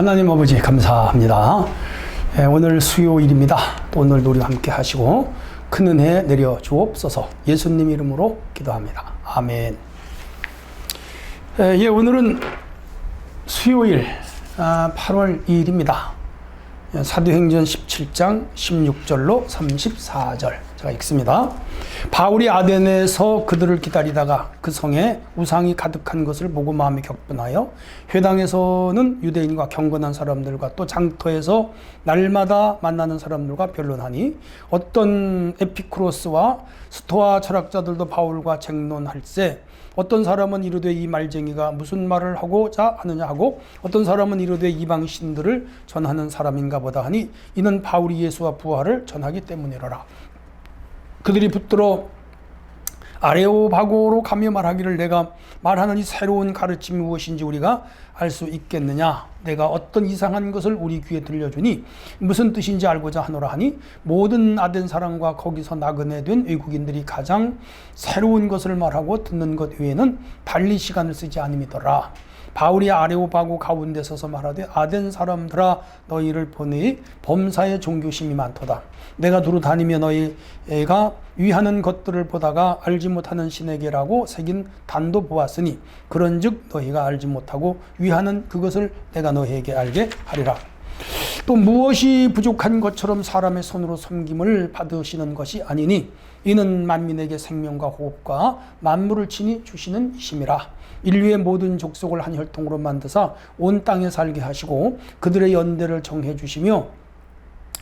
하나님 아버지 감사합니다. 예, 오늘 수요일입니다. 또 오늘도 우리와 함께 하시고 큰 은혜 내려 주옵소서 예수님 이름으로 기도합니다. 아멘. 예, 예, 오늘은 수요일 아, 8월 2일입니다. 예, 사도행전 17장 16절로 34절 제가 읽습니다. 바울이 아덴에서 그들을 기다리다가 그 성에 우상이 가득한 것을 보고 마음이 격분하여 회당에서는 유대인과 경건한 사람들과 또 장터에서 날마다 만나는 사람들과 변론하니 어떤 에피쿠로스와 스토아 철학자들도 바울과 쟁론할세 어떤 사람은 이르되 이 말쟁이가 무슨 말을 하고자 하느냐 하고 어떤 사람은 이르되 이방 신들을 전하는 사람인가 보다 하니 이는 바울이 예수와 부활을 전하기 때문이로라. 그들이 붙들어 아레오바고로 가며 말하기를 내가 말하는 이 새로운 가르침이 무엇인지 우리가 알 수 있겠느냐? 내가 어떤 이상한 것을 우리 귀에 들려주니 무슨 뜻인지 알고자 하노라 하니 모든 아덴 사람과 거기서 나그네 된 외국인들이 가장 새로운 것을 말하고 듣는 것 외에는 달리 시간을 쓰지 않음이더라 바울이 아레오바고 가운데 서서 말하되 아덴 사람들아 너희를 보니 범사의 종교심이 많도다. 내가 두루 다니며 너희가 위하는 것들을 보다가 알지 못하는 신에게라고 새긴 단도 보았으니 그런즉 너희가 알지 못하고 위하는 그것을 내가 너희에게 알게 하리라. 또 무엇이 부족한 것처럼 사람의 손으로 섬김을 받으시는 것이 아니니 이는 만민에게 생명과 호흡과 만물을 친히 주시는 이심이라. 인류의 모든 족속을 한 혈통으로 만드사 온 땅에 살게 하시고 그들의 연대를 정해 주시며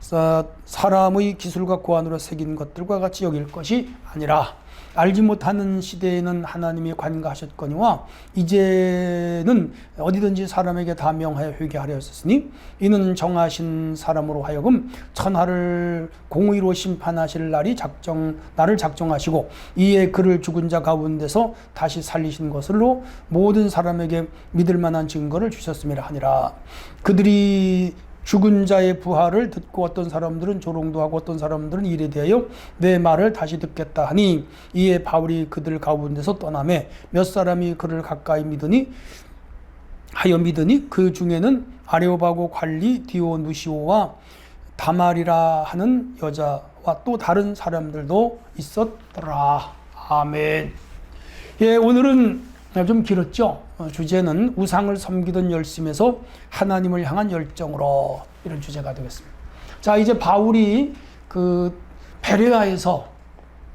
사람의 기술과 고안으로 새긴 것들과 같이 여길 것이 아니라 알지 못하는 시대에는 하나님이 관가하셨거니와 이제는 어디든지 사람에게 다 명하여 회개하려 하셨으니 이는 정하신 사람으로 하여금 천하를 공의로 심판하실 날이 작정 날을 작정하시고 이에 그를 죽은 자 가운데서 다시 살리신 것으로 모든 사람에게 믿을 만한 증거를 주셨음이라 하니라. 그들이 죽은 자의 부활을 듣고 어떤 사람들은 조롱도 하고 어떤 사람들은 이에 대하여 내 말을 다시 듣겠다 하니 이에 바울이 그들 가운데서 떠남에 몇 사람이 그를 가까이 믿으니 하여 믿으니 그 중에는 아레오바고 관리 디오누시오와 다말이라 하는 여자와 또 다른 사람들도 있었더라. 아멘. 예, 오늘은 좀 길었죠. 어, 주제는 우상을 섬기던 열심에서 하나님을 향한 열정으로 이런 주제가 되겠습니다. 자, 이제 바울이 그 베레아에서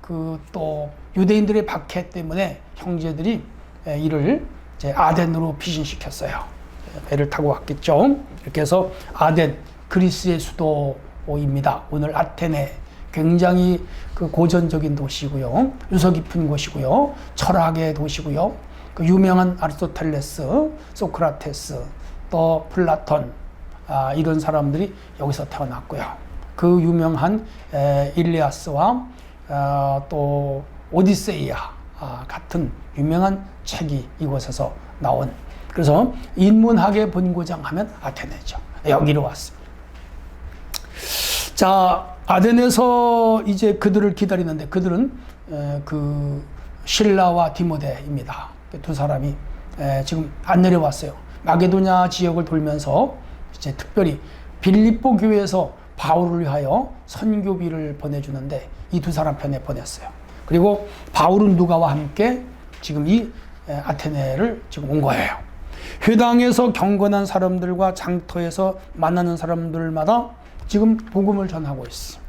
그 또 유대인들의 박해 때문에 형제들이 이를 이제 아덴으로 피신시켰어요. 배를 타고 왔겠죠. 이렇게 해서 아덴 그리스의 수도입니다. 오늘 아테네 굉장히 그 고전적인 도시고요. 유서 깊은 곳이고요. 철학의 도시고요. 그 유명한 아리스토텔레스, 소크라테스, 또 플라톤 아, 이런 사람들이 여기서 태어났고요. 그 유명한 에, 일리아스와 어, 또 오디세이아 아, 같은 유명한 책이 이곳에서 나온 그래서 인문학의 본고장 하면 아테네죠. 여기로 왔습니다. 자, 아덴에서 이제 그들을 기다리는데 그들은 에, 그 신라와 디모데입니다. 두 사람이 지금 안 내려왔어요. 마게도냐 지역을 돌면서 이제 특별히 빌립보 교회에서 바울을 위하여 선교비를 보내주는데 이 두 사람 편에 보냈어요. 그리고 바울은 누가와 함께 지금 이 아테네를 지금 온 거예요. 회당에서 경건한 사람들과 장터에서 만나는 사람들마다 지금 복음을 전하고 있어.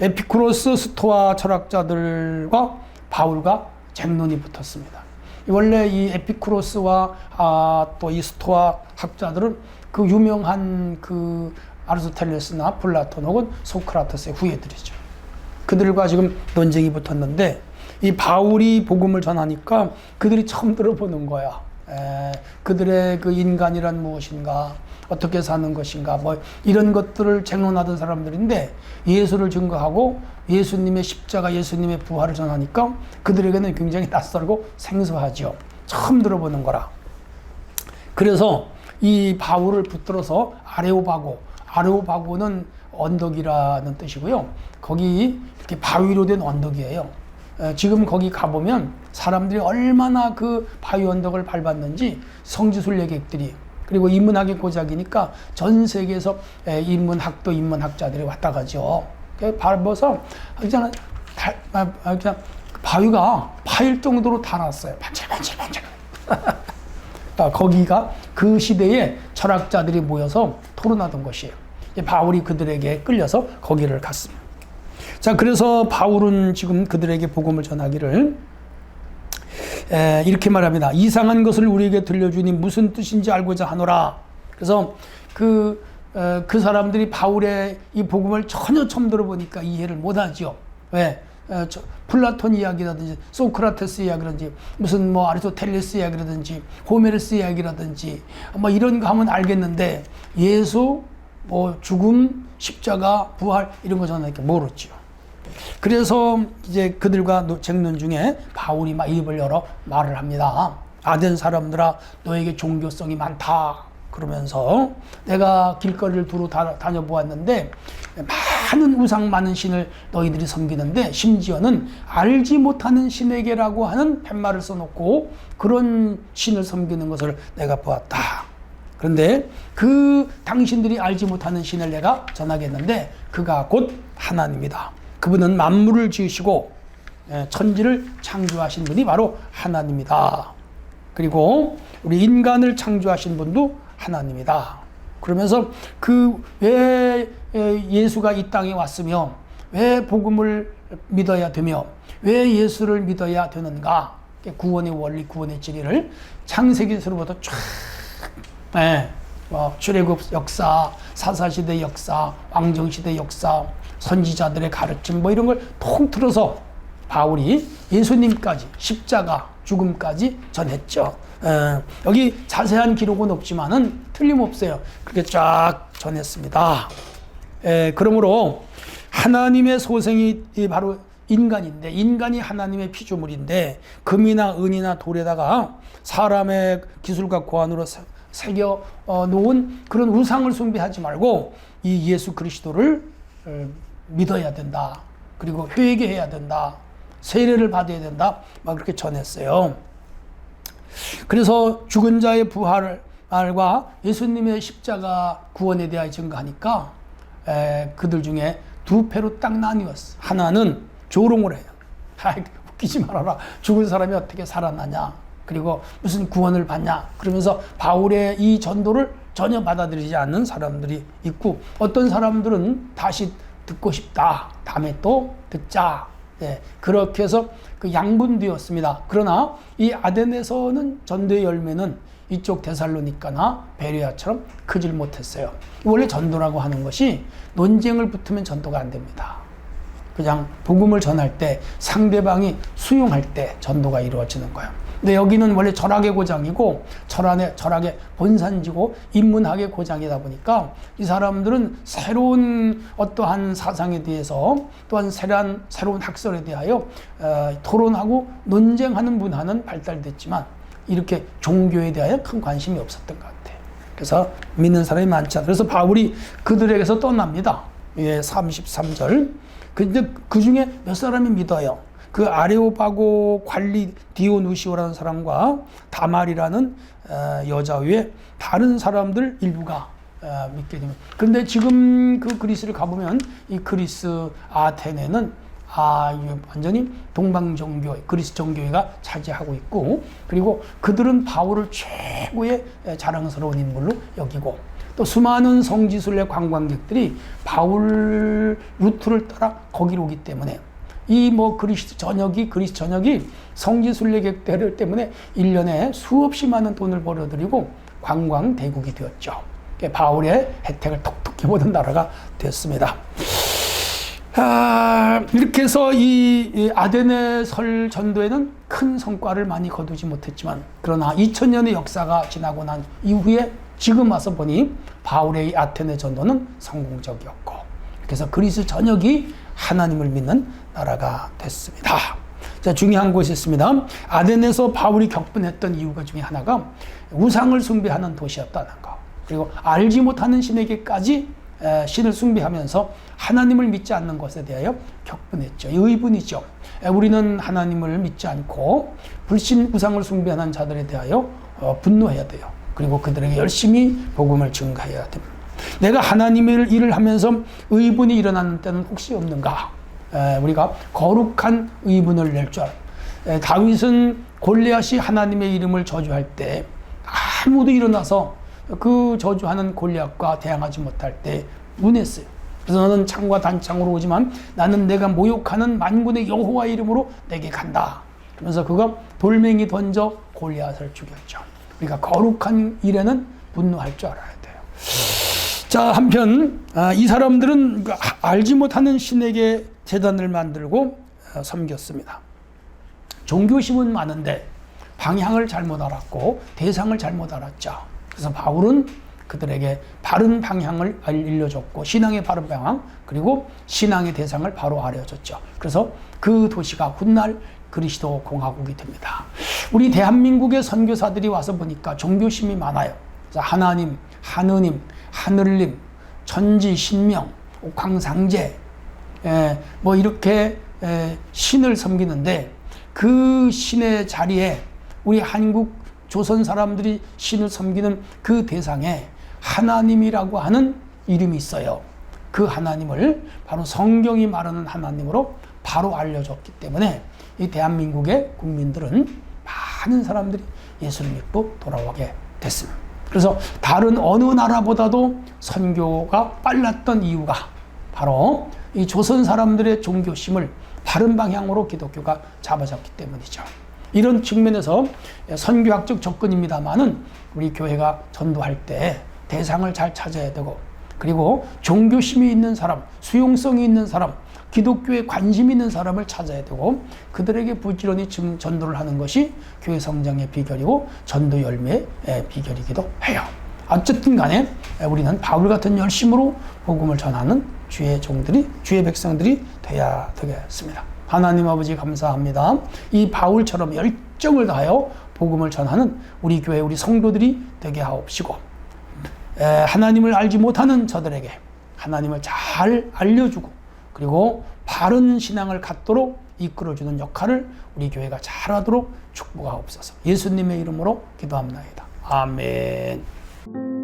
에피쿠로스 스토아 철학자들과 바울과 쟁론이 붙었습니다. 원래 이 에피쿠로스와 아, 또 이 스토아 학자들은 그 유명한 그 아르스텔레스나 플라톤 혹은 소크라테스의 후예들이죠. 그들과 지금 논쟁이 붙었는데 이 바울이 복음을 전하니까 그들이 처음 들어보는 거야. 에, 그들의 그 인간이란 무엇인가, 어떻게 사는 것인가, 뭐 이런 것들을 쟁론하던 사람들인데 예수를 증거하고 예수님의 십자가, 예수님의 부활을 전하니까 그들에게는 굉장히 낯설고 생소하죠. 처음 들어보는 거라. 그래서 이 바울을 붙들어서 아레오바고, 아레오바고는 언덕이라는 뜻이고요. 거기 이렇게 바위로 된 언덕이에요. 에, 지금 거기 가보면 사람들이 얼마나 그 바위 언덕을 밟았는지 성지순례객들이 그리고 인문학의 고작이니까 전 세계에서 에, 인문학도 인문학자들이 왔다 가죠. 그 밟아서 아, 아, 그냥 바위가 파일 정도로 달았어요. 반질반질반질. 아, 거기가 그 시대에 철학자들이 모여서 토론하던 것이에요. 바울이 그들에게 끌려서 거기를 갔습니다. 자, 그래서 바울은 지금 그들에게 복음을 전하기를 에, 이렇게 말합니다. 이상한 것을 우리에게 들려주니 무슨 뜻인지 알고자 하노라. 그래서 그, 에, 그 사람들이 바울의 이 복음을 전혀 처음 들어보니까 이해를 못하죠. 왜? 에, 저, 플라톤 이야기라든지 소크라테스 이야기라든지 무슨 뭐 아리스토텔레스 이야기라든지 호메르스 이야기라든지 뭐 이런 거 하면 알겠는데 예수 뭐 죽음 십자가 부활 이런 거 이렇게 모르죠. 그래서 이제 그들과 쟁론 중에 바울이 막 입을 열어 말을 합니다. 아덴 사람들아 너에게 종교성이 많다. 그러면서 내가 길거리를 두루 다, 다녀보았는데 많은 우상 많은 신을 너희들이 섬기는데 심지어는 알지 못하는 신에게라고 하는 팻말을 써놓고 그런 신을 섬기는 것을 내가 보았다. 그런데 그 당신들이 알지 못하는 신을 내가 전하겠는데 그가 곧 하나님이다. 그분은 만물을 지으시고 예, 천지를 창조하신 분이 바로 하나님이다. 그리고 우리 인간을 창조하신 분도 하나님이다. 그러면서 그 왜 예수가 이 땅에 왔으며 왜 복음을 믿어야 되며 왜 예수를 믿어야 되는가? 구원의 원리, 구원의 진리를 창세기서부터 쫙 네, 뭐 출애굽 역사, 사사시대 역사, 왕정시대 역사, 선지자들의 가르침 뭐 이런 걸 통틀어서 바울이 예수님까지 십자가 죽음까지 전했죠. 에, 여기 자세한 기록은 없지만은 틀림없어요. 그렇게 쫙 전했습니다. 에, 그러므로 하나님의 소생이 바로 인간인데 인간이 하나님의 피조물인데 금이나 은이나 돌에다가 사람의 기술과 고안으로 새겨 어, 놓은 그런 우상을 숭배하지 말고 이 예수 그리스도를 어, 믿어야 된다. 그리고 회개해야 된다. 세례를 받아야 된다. 막 그렇게 전했어요. 그래서 죽은 자의 부활과 예수님의 십자가 구원에 대하여 증거하니까 에, 그들 중에 두 패로 딱 나뉘었어. 하나는 조롱을 해요. 아, 웃기지 말아라. 죽은 사람이 어떻게 살아나냐. 그리고 무슨 구원을 받냐. 그러면서 바울의 이 전도를 전혀 받아들이지 않는 사람들이 있고 어떤 사람들은 다시 듣고 싶다. 다음에 또 듣자. 예, 그렇게 해서 그 양분되었습니다. 그러나 이 아덴에서는 전도의 열매는 이쪽 데살로니카나 베레아처럼 크질 못했어요. 원래 전도라고 하는 것이 논쟁을 붙으면 전도가 안 됩니다. 그냥 복음을 전할 때 상대방이 수용할 때 전도가 이루어지는 거예요. 근데 여기는 원래 철학의 고장이고 철학의, 철학의 본산지고 인문학의 고장이다 보니까 이 사람들은 새로운 어떠한 사상에 대해서 또한 새로운, 새로운 학설에 대하여 어, 토론하고 논쟁하는 문화는 발달됐지만 이렇게 종교에 대하여 큰 관심이 없었던 것 같아요. 그래서 믿는 사람이 많지 않아. 그래서 바울이 그들에게서 떠납니다. 예, 33절. 근데 그 중에 몇 사람이 믿어요. 그 아레오바고 관리 디오누시오라는 사람과 다말이라는 어, 여자 외에 다른 사람들 일부가 어, 믿게 됩니다. 그런데 지금 그 그리스를 가보면 이 그리스 아테네는 아, 완전히 동방 종교, 그리스 종교회가 차지하고 있고, 그리고 그들은 바울을 최고의 자랑스러운 인물로 여기고, 또 수많은 성지순례 관광객들이 바울 루트를 따라 거기로 오기 때문에 이 뭐 그리스 전역이 그리스 전역이 성지순례객들 때문에 1년에 수없이 많은 돈을 벌어들이고 관광 대국이 되었죠. 바울의 혜택을 톡톡히 보던 나라가 됐습니다. 아, 이렇게 해서 이, 이 아데네 설 전도에는 큰 성과를 많이 거두지 못했지만 그러나 2000년의 역사가 지나고 난 이후에 지금 와서 보니 바울의 이 아테네 전도는 성공적이었고 그래서 그리스 전역이 하나님을 믿는 나라가 됐습니다. 자, 중요한 것이 있습니다. 아덴에서 바울이 격분했던 이유가 중에 하나가 우상을 숭배하는 도시였다는 거. 그리고 알지 못하는 신에게까지 에, 신을 숭배하면서 하나님을 믿지 않는 것에 대하여 격분했죠. 의분이죠. 에, 우리는 하나님을 믿지 않고 불신 우상을 숭배하는 자들에 대하여 어, 분노해야 돼요. 그리고 그들에게 열심히 복음을 증가해야 됩니다. 내가 하나님의 일을 하면서 의분이 일어나는 때는 혹시 없는가? 에, 우리가 거룩한 의분을 낼 줄 알아. 에, 다윗은 골리앗이 하나님의 이름을 저주할 때 아무도 일어나서 그 저주하는 골리앗과 대항하지 못할 때 문했어요. 그래서 너는 창과 단창으로 오지만 나는 내가 모욕하는 만군의 여호와 이름으로 내게 간다. 그러면서 그가 돌멩이 던져 골리앗을 죽였죠. 우리가 거룩한 일에는 분노할 줄 알아야 돼요. 자 한편 아, 이 사람들은 그 알지 못하는 신에게 재단을 만들고 어, 섬겼습니다. 종교심은 많은데 방향을 잘못 알았고 대상을 잘못 알았죠. 그래서 바울은 그들에게 바른 방향을 알려줬고 신앙의 바른 방향 그리고 신앙의 대상을 바로 알려줬죠. 그래서 그 도시가 훗날 그리스도 공화국이 됩니다. 우리 대한민국의 선교사들이 와서 보니까 종교심이 많아요. 하나님, 하느님, 하늘님, 천지, 신명, 옥황상제, 예, 뭐 이렇게 예, 신을 섬기는데 그 신의 자리에 우리 한국 조선 사람들이 신을 섬기는 그 대상에 하나님이라고 하는 이름이 있어요. 그 하나님을 바로 성경이 말하는 하나님으로 바로 알려줬기 때문에 이 대한민국의 국민들은 많은 사람들이 예수를 믿고 돌아오게 됐습니다. 그래서 다른 어느 나라보다도 선교가 빨랐던 이유가 바로 이 조선 사람들의 종교심을 바른 방향으로 기독교가 잡아잡기 때문이죠. 이런 측면에서 선교학적 접근입니다만은 우리 교회가 전도할 때 대상을 잘 찾아야 되고 그리고 종교심이 있는 사람, 수용성이 있는 사람, 기독교에 관심 있는 사람을 찾아야 되고 그들에게 부지런히 전도를 하는 것이 교회 성장의 비결이고 전도 열매의 비결이기도 해요. 어쨌든 간에 우리는 바울 같은 열심으로 복음을 전하는 주의 종들이 주의 백성들이 돼야 되겠습니다. 하나님 아버지 감사합니다. 이 바울처럼 열정을 다하여 복음을 전하는 우리 교회 우리 성도들이 되게 하옵시고 하나님을 알지 못하는 저들에게 하나님을 잘 알려주고 그리고 바른 신앙을 갖도록 이끌어주는 역할을 우리 교회가 잘하도록 축복하옵소서. 예수님의 이름으로 기도합니다. 아멘.